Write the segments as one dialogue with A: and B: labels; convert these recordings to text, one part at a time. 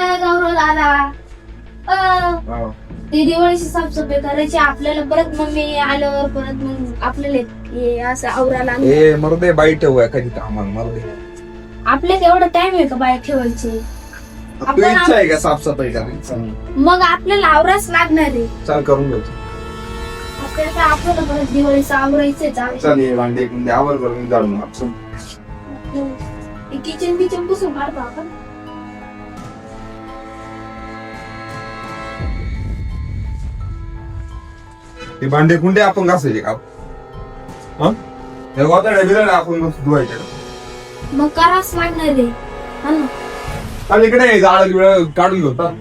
A: अ, गौरव दादा ती दिवाळीची साफसफाई करायची आपल्याला परत मम्मी आल्यावर परत मग आपल्याला हे असं.
B: ए बाई कामाला
A: आपल्याला एवढा टाइम आहे का बाहेर ठेवायचे?
B: तू
A: आपण
B: इच्छा आहे का साफसफाई करायची?
A: मग आपल्याला आवराच लागणार आहे.
B: चाल करून घेतो
A: आपल्याला काय आपल्याला परत दिवाळीचं आवरायचंच आहे
B: चल ये भांडे कुंडे आवर करून जाळून आपण.
A: किचन बिचन पुसून काढतो आपण.
B: ते भांडे कुंडे आपण घासायचे का हं? हे आपण मस्त धुवायचे का?
A: मग करावंच लागणार आहे हा ना
B: चाल इकडे जाळ बिळ काढून घेऊ चाल.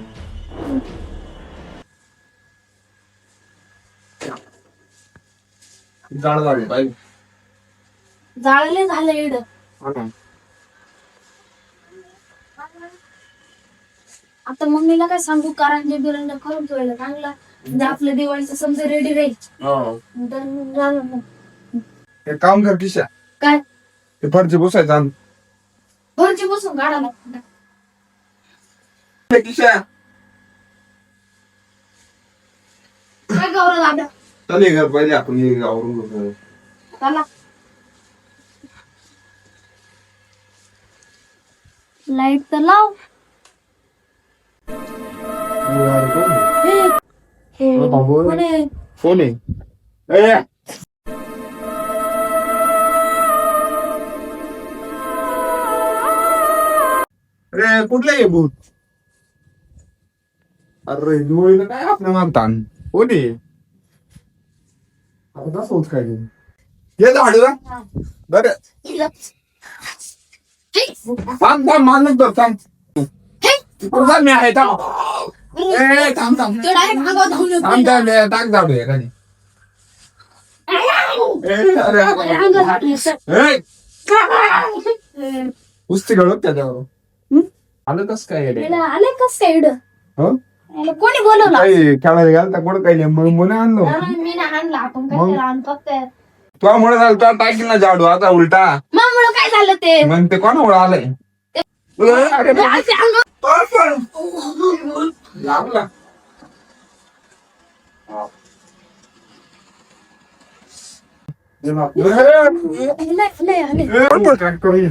B: जाळ झाले पाहिजे
A: जाळले झालं इड
B: हा ना.
A: आता मम्मीला काय सांगू करांजे बिरांजे करून ठेवायला चांगला म्हणजे आपलं दिवाळीचं समजा रेडी राहील
B: हो.
A: तर मग झालं मग.
B: एक काम कर किशा
A: काय
B: ते फरचे पुसायचं आण.
A: घरचे बसून काढा.
B: ए, किशा
A: काय गौरव दादा
B: चल ये घर पहिले आपण हे आवरून घेऊ.
A: चला लाइट तर लाव
B: बाबू.
A: कोण आहे?
B: फोन आहे ए अरे कुठलं आहे भूत अरे दिवाळीला काय आपल्या मारतान कोण आता कसं होत काय? ये झाडू बर थांब थांब मानत तर थांब मी आहे थांब ए थांब थांब.
A: तो direct अंगावर धावून येतो.
B: थांब थांब ए, टाक झाडू एखादी ए, अरे
A: अंगावर धावून येतो.
B: ए,
A: हे,
B: कुस्ती त्याच्यावर
A: हं?
B: आलं कस काय रे
A: याला आले
B: हो?
A: याला कोणी बोलवलं?
B: काही खेळायला गेला तर कुठं काही मग मुलं आणलो.
A: मी आणला. आपण
B: मग?
A: आणतो
B: तुला मुळे झालं तुला टाकील ना झाडू. आता उलटा.
A: मग काय झालं ते?
B: मग ते कोणामुळे आलंय? अरे.
A: असे
B: पण. लागला
A: आले, आले, आले.
B: ए, पण ट्रॅक्टर येईल.